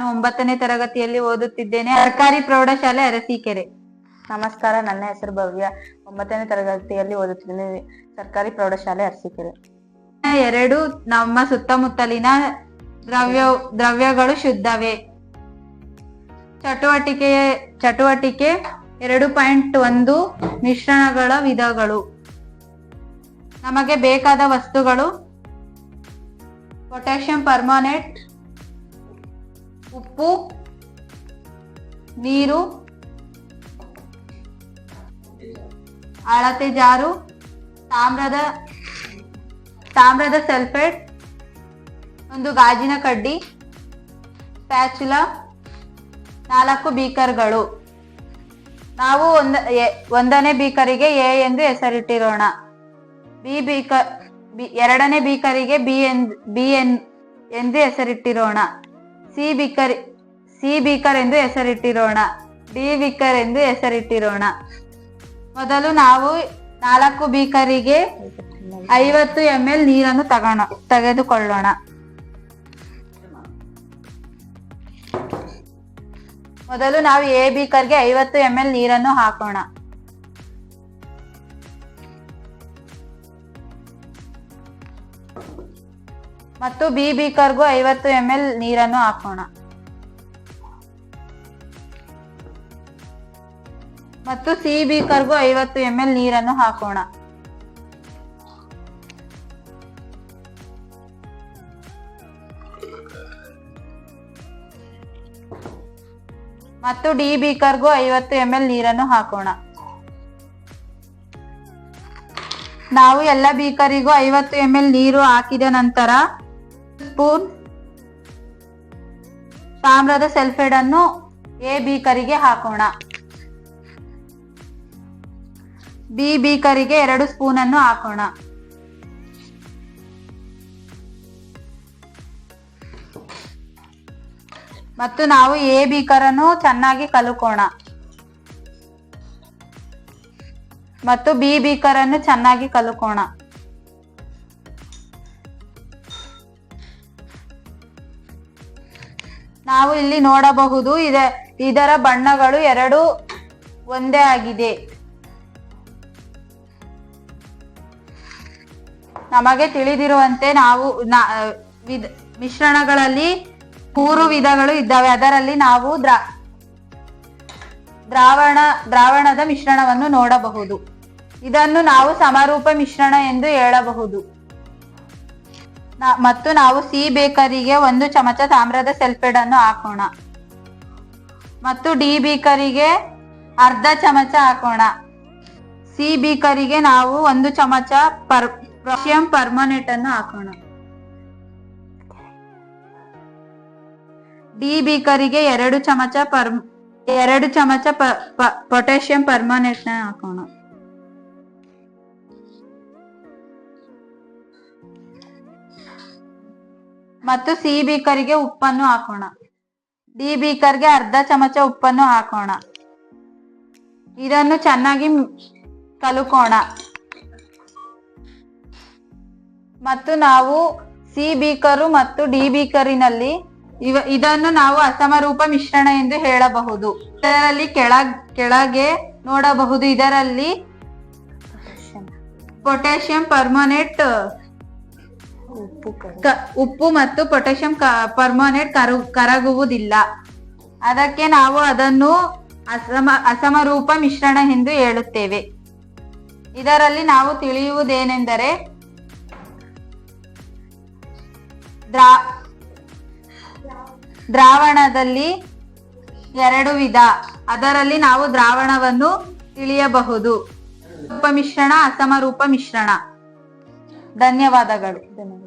ಒಂಬತ್ತನೇ ತರಗತಿಯಲ್ಲಿ ಓದುತ್ತಿದ್ದೇನೆ. ಸರ್ಕಾರಿ ಪ್ರೌಢಶಾಲೆ ಅರಸೀಕೆರೆ. ನಮಸ್ಕಾರ, ನನ್ನ ಹೆಸರು ಭವ್ಯ. ಒಂಬತ್ತನೇ ತರಗತಿಯಲ್ಲಿ ಓದುತ್ತಿದ್ದೇನೆ. ಸರ್ಕಾರಿ ಪ್ರೌಢಶಾಲೆ ಅರಸೀಕೆರೆ. ಎರಡು ನಮ್ಮ ಸುತ್ತಮುತ್ತಲಿನ ದ್ರವ್ಯ, ದ್ರವ್ಯಗಳು ಶುದ್ಧವೇ. ಚಟುವಟಿಕೆ ಚಟುವಟಿಕೆ ಎರಡು ಪಾಯಿಂಟ್ ಒಂದು ಮಿಶ್ರಣಗಳ ವಿಧಗಳು. ನಮಗೆ ಬೇಕಾದ ವಸ್ತುಗಳು, ಪೊಟ್ಯಾಷಿಯಂ ಪರ್ಮಾನೇಟ್ ಉಪ್ಪು, ನೀರು, ಅಳತೆ ಜಾರು, ತಾಮ್ರದ ತಾಮ್ರದ ಸಲ್ಫೇಟ್, ಒಂದು ಗಾಜಿನ ಕಡ್ಡಿ ಪ್ಯಾಚುಲ ನಾಲ್ಕು ಬೀಕರ್ಗಳು. ನಾವು ಒಂದ ಒಂದನೇ ಬೀಕರಿಗೆ ಎ ಎಂದು ಹೆಸರಿಟ್ಟಿರೋಣ. ಬಿ ಬೀಕರ್ ಎರಡನೇ ಬೀಕರಿಗೆ ಬಿ ಎನ್ ಬಿ ಎನ್ ಎಂದು ಹೆಸರಿಟ್ಟಿರೋಣ. ಸಿ ಬಿಕರ್, ಸಿ ಬೀಕರ್ ಎಂದು ಹೆಸರಿಟ್ಟಿರೋಣ. ಡಿ ಬಿಕರ್ ಎಂದು ಹೆಸರಿಟ್ಟಿರೋಣ. ಮೊದಲು ನಾವು ನಾಲ್ಕು ಬೀಕರಿಗೆ ಐವತ್ತು ಎಂ ಎಲ್ ನೀರನ್ನು ತಗೋಣ, ತೆಗೆದುಕೊಳ್ಳೋಣ. ಮೊದಲು ನಾವು ಎ ಬೀಕರ್ಗೆ ಐವತ್ತು ಎಂ ಎಲ್ ನೀರನ್ನು ಹಾಕೋಣ. ಮತ್ತು ಬಿ ಬೀಕರ್ಗೂ ಐವತ್ತು ಎಂ ಎಲ್ ನೀರನ್ನು ಹಾಕೋಣ. ಮತ್ತು ಸಿ ಬೀಕರ್ಗೂ ಐವತ್ತು ಎಂ ಎಲ್ ನೀರನ್ನು ಹಾಕೋಣ. ಮತ್ತು ಡಿ ಬೀಕರ್ಗೂ ಐವತ್ತು ಎಂ ಎಲ್ ನೀರನ್ನು ಹಾಕೋಣ. ನಾವು ಎಲ್ಲ ಬೀಕರಿಗೂ ಐವತ್ತು ಎಂ ಎಲ್ ನೀರು ಹಾಕಿದ ನಂತರ ಸ್ಪೂನ್. ತಾಮ್ರದ ಸೆಲ್ಫೇಡ್ ಅನ್ನು ಎ ಬೀಕರಿಗೆ ಹಾಕೋಣ. ಬಿ ಬೀಕರಿಗೆ ಎರಡು ಸ್ಪೂನ್ ಅನ್ನು ಹಾಕೋಣ. ಮತ್ತು ನಾವು ಎ ಬೀಕರನ್ನು ಚೆನ್ನಾಗಿ ಕಲುಕೋಣ. ಮತ್ತು ಬಿ ಬೀಕರನ್ನು ಚೆನ್ನಾಗಿ ಕಲುಕೋಣ. ನಾವು ಇಲ್ಲಿ ನೋಡಬಹುದು ಇದ, ಇದರ ಬಣ್ಣಗಳು ಎರಡು ಒಂದೇ ಆಗಿದೆ. ನಮಗೆ ತಿಳಿದಿರುವಂತೆ ನಾವು ಮಿಶ್ರಣಗಳಲ್ಲಿ ಮೂರು ವಿಧಗಳು ಇದ್ದಾವೆ. ಅದರಲ್ಲಿ ನಾವು ದ್ರಾ, ದ್ರಾವಣ, ದ್ರಾವಣದ ಮಿಶ್ರಣವನ್ನು ನೋಡಬಹುದು. ಇದನ್ನು ನಾವು ಸಮರೂಪ ಮಿಶ್ರಣ ಎಂದು ಹೇಳಬಹುದು. ಮತ್ತು ನಾವು ಸಿ ಬೇಕರಿಗೆ ಒಂದು ಚಮಚ ತಾಮ್ರದ ಸೆಲ್ಫೇಡ್ ಅನ್ನು ಹಾಕೋಣ. ಮತ್ತು ಡಿ ಬೀಕರಿಗೆ ಅರ್ಧ ಚಮಚ ಹಾಕೋಣ. ಸಿ ಬೀಕರಿಗೆ ನಾವು ಒಂದು ಚಮಚ ಪರ್, ಪೊಟ್ಯಾಷಿಯಂ ಪರ್ಮನೇಟ್ ಅನ್ನು ಹಾಕೋಣ. ಡಿ ಬೀಕರಿಗೆ ಎರಡು ಚಮಚ ಪರ್ ಎರಡು ಚಮಚ ಪೊಟ್ಯಾಷಿಯಂ ಪರ್ಮನೇಟ್ನ ಹಾಕೋಣ. ಮತ್ತು ಸಿ ಬೀಕರಿಗೆ ಉಪ್ಪನ್ನು ಹಾಕೋಣ. ಡಿ ಬೀಕರ್ಗೆ ಅರ್ಧ ಚಮಚ ಉಪ್ಪನ್ನು ಹಾಕೋಣ. ಇದನ್ನು ಚೆನ್ನಾಗಿ ಕಲುಕೋಣ. ಮತ್ತು ನಾವು ಸಿ ಬೀಕರು ಮತ್ತು ಡಿ ಬೀಕರಿನಲ್ಲಿ ಇವ ಇದನ್ನು ನಾವು ಅಸಮರೂಪ ಮಿಶ್ರಣ ಎಂದು ಹೇಳಬಹುದು. ಇದರಲ್ಲಿ ಕೆಳ ಕೆಳಗೆ ನೋಡಬಹುದು ಇದರಲ್ಲಿ ಪೊಟ್ಯಾಷಿಯಂ ಪರ್ಮನೇಟ್ ಕ- ಉಪ್ಪು ಮತ್ತು ಪೊಟ್ಯಾಷಿಯಂ ಪರ್ಮನೇಟ್ ಕರು, ಕರಗುವುದಿಲ್ಲ. ಅದಕ್ಕೆ ನಾವು ಅದನ್ನು ಅಸಮ, ಅಸಮರೂಪ ಮಿಶ್ರಣ ಎಂದು ಹೇಳುತ್ತೇವೆ. ಇದರಲ್ಲಿ ನಾವು ತಿಳಿಯುವುದೇನೆಂದರೆ ದ್ರಾ, ದ್ರಾವಣದಲ್ಲಿ ಎರಡು ವಿಧ. ಅದರಲ್ಲಿ ನಾವು ದ್ರಾವಣವನ್ನು ತಿಳಿಯಬಹುದು. ಉಪಮಿಶ್ರಣ ಮಿಶ್ರಣ ಅಸಮರೂಪ ಮಿಶ್ರಣ. ಧನ್ಯವಾದಗಳು. ಧನ್ಯವಾದ